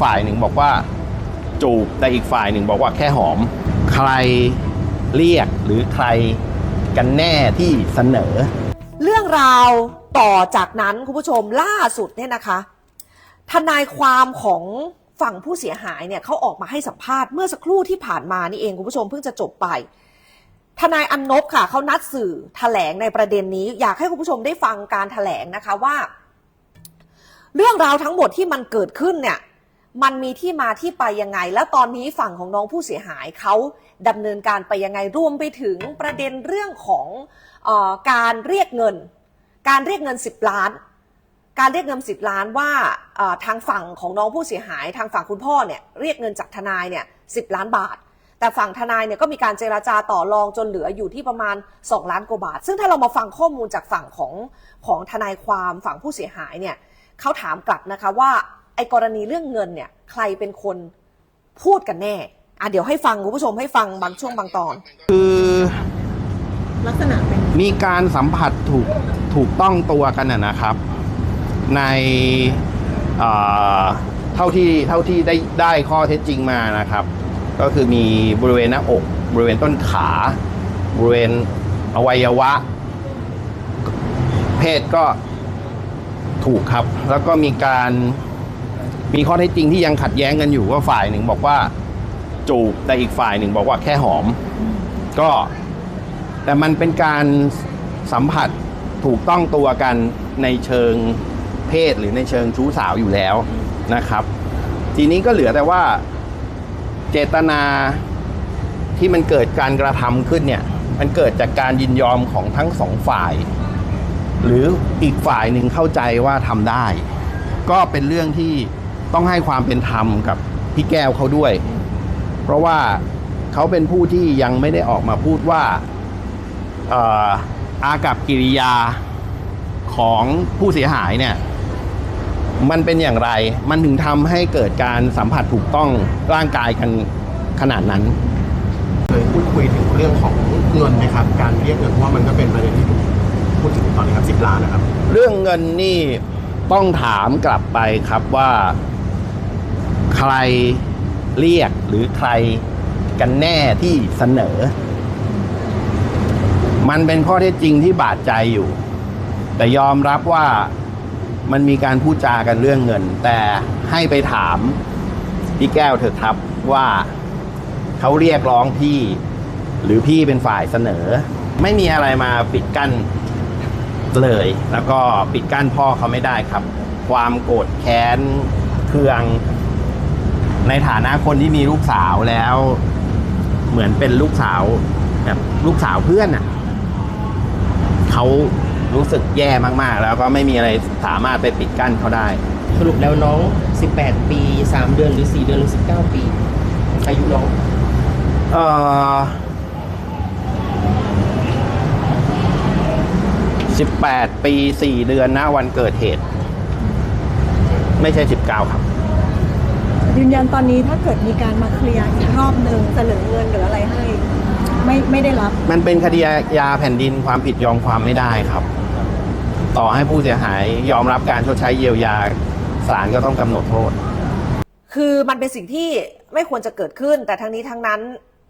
ฝ่ายหนึ่งบอกว่าจูบแต่อีกฝ่ายหนึ่งบอกว่าแค่หอม ใครเรียกหรือใครกันแน่ที่เสนอ เรื่องราวต่อจากนั้นคุณผู้ชมล่าสุดเนี่ยนะคะ ทนายความของฝั่งผู้เสียหายเนี่ยเขาออกมาให้สัมภาษณ์เมื่อสักครู่ที่ผ่านมานี่เองคุณผู้ชมเพิ่งจะจบไป ทนายอันนบค่ะเขานัดสื่อแถลงในประเด็นนี้ อยากให้คุณผู้ชมได้ฟังการแถลงนะคะว่า เรื่องราวทั้งหมดที่มันเกิดขึ้นเนี่ย มันมีที่มาที่ไปยังไง แล้วตอนนี้ฝั่งของน้องผู้เสียหายเขาดำเนินการไปยังไงรวมไปถึงประเด็นเรื่องของเออการเรียกเงิน การเรียกเงิน 10 ล้าน การเรียกเงิน 10 ล้านว่าเอ่อทางฝั่งของน้องผู้เสียหาย ทางฝั่งคุณพ่อเนี่ยเรียกเงินจากทนายเนี่ยสิล้านบาท แต่ฝั่งทนายเนี่ยก็มีการเจราจาต่อรองจนเหลืออยู่ที่ประมาณ 2 ล้านกว่าบาท ซึ่งถ้าเรามาฟังข้อมูลจากฝั่งของของทนายความฝั่งผู้เสียหายเนี่ยเขาถามกลับนะคะว่า กรณีเรื่องเงินเนี่ย ใครเป็นคนพูดกันแน่ อะเดี๋ยวให้ฟังคุณผู้ชมให้ฟังบางช่วงบางตอน คือลักษณะเป็นมีการสัมผัสถูกถูกต้องตัวกันนะนะครับ ในเอ่อเท่าที่เท่าที่ได้ได้ข้อเท็จจริงมานะครับ ก็คือมีบริเวณหน้าอก บริเวณต้นขา บริเวณอวัยวะ เพศก็ถูกครับ แล้วก็มีการ มีข้อเท็จจริงที่ยังขัดแย้งกันอยู่ว่าฝ่ายหนึ่งบอกว่าจูบแต่อีกฝ่ายหนึ่งบอกว่าแค่หอม ก็ แต่มันเป็นการสัมผัสถูกต้องตัวกันในเชิงเพศหรือในเชิงชู้สาวอยู่แล้วนะครับ ทีนี้ก็เหลือแต่ว่าเจตนาที่มันเกิดการกระทำขึ้นเนี่ย มันเกิดจากการยินยอมของทั้งสองฝ่าย หรืออีกฝ่ายหนึ่งเข้าใจว่าทำได้ ก็เป็นเรื่องที่ ต้องให้ความเป็นธรรมกับพี่แก้วเขาด้วย เพราะว่าเขาเป็นผู้ที่ยังไม่ได้ออกมาพูดว่าเอ่ออากับกิริยาของผู้เสียหายเนี่ย มันเป็นอย่างไร มันถึงทำให้เกิดการสัมผัสถูกต้องร่างกายกันขนาดนั้นเคยพูดคุยถึงเรื่องของเงินไหมครับ การเรียกเงินเพราะว่ามันก็เป็นประเด็นที่ถูกพูดถึงตอนนี้ครับสิบล้านนะครับ เรื่องเงินนี่ต้องถามกลับไปครับว่า ใครเรียกหรือใครกันแน่ที่เสนอ มันเป็นข้อเท็จจริงที่บาดใจอยู่ แต่ยอมรับว่ามันมีการพูดจากันเรื่องเงิน แต่ให้ไปถามพี่แก้วเถอะครับว่าเขาเรียกร้องพี่ หรือพี่เป็นฝ่ายเสนอ ไม่มีอะไรมาปิดกั้นเลย แล้วก็ปิดกั้นพ่อเขาไม่ได้ครับ ความโกรธแค้นเคือง ในฐานะคนที่มีลูกสาวแล้ว เหมือนเป็นลูกสาวแบบลูกสาวเพื่อนอะเขารู้สึกแย่มากๆ แล้วก็ไม่มีอะไรสามารถไปปิดกั้นเขาได้ สรุปแล้วน้อง 18 ปี 3 เดือนหรือ 4 เดือนหรือ 19 ปีอายุน้องเอ่อสิบแปดปีสี่เดือนนะวันเกิดเหตุ ไม่ใช่สิบเก้าครับ ยืนยันตอนนี้ถ้าเกิดมีการมาเคลียร์อีกรอบหนึ่งเสนอเงินหรืออะไรให้ ไม่ไม่ได้รับ มันเป็นคดียาแผ่นดินความผิดยอมความไม่ได้ครับ ต่อให้ผู้เสียหายยอมรับการชดใช้เยียวยาศาลก็ต้องกำหนดโทษ คือมันเป็นสิ่งที่ไม่ควรจะเกิดขึ้น แต่ทั้งนี้ทั้งนั้น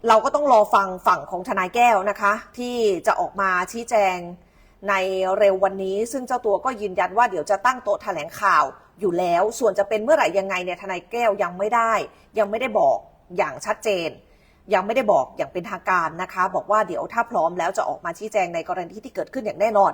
เราก็ต้องรอฟังฝั่งของทนายแก้วนะคะ ที่จะออกมาชี้แจง ในเร็ววันนี้ ซึ่งเจ้าตัวก็ยืนยันว่าเดี๋ยวจะตั้งโต๊ะแถลงข่าวอยู่แล้ว ส่วนจะเป็นเมื่อไหร่ยังไงเนี่ยทนายแก้วยังไม่ได้ ยังไม่ได้บอกอย่างชัดเจน ยังไม่ได้บอกอย่างเป็นทางการนะคะ บอกว่าเดี๋ยวถ้าพร้อมแล้วจะออกมาชี้แจงในกรณีที่เกิดขึ้นอย่างแน่นอน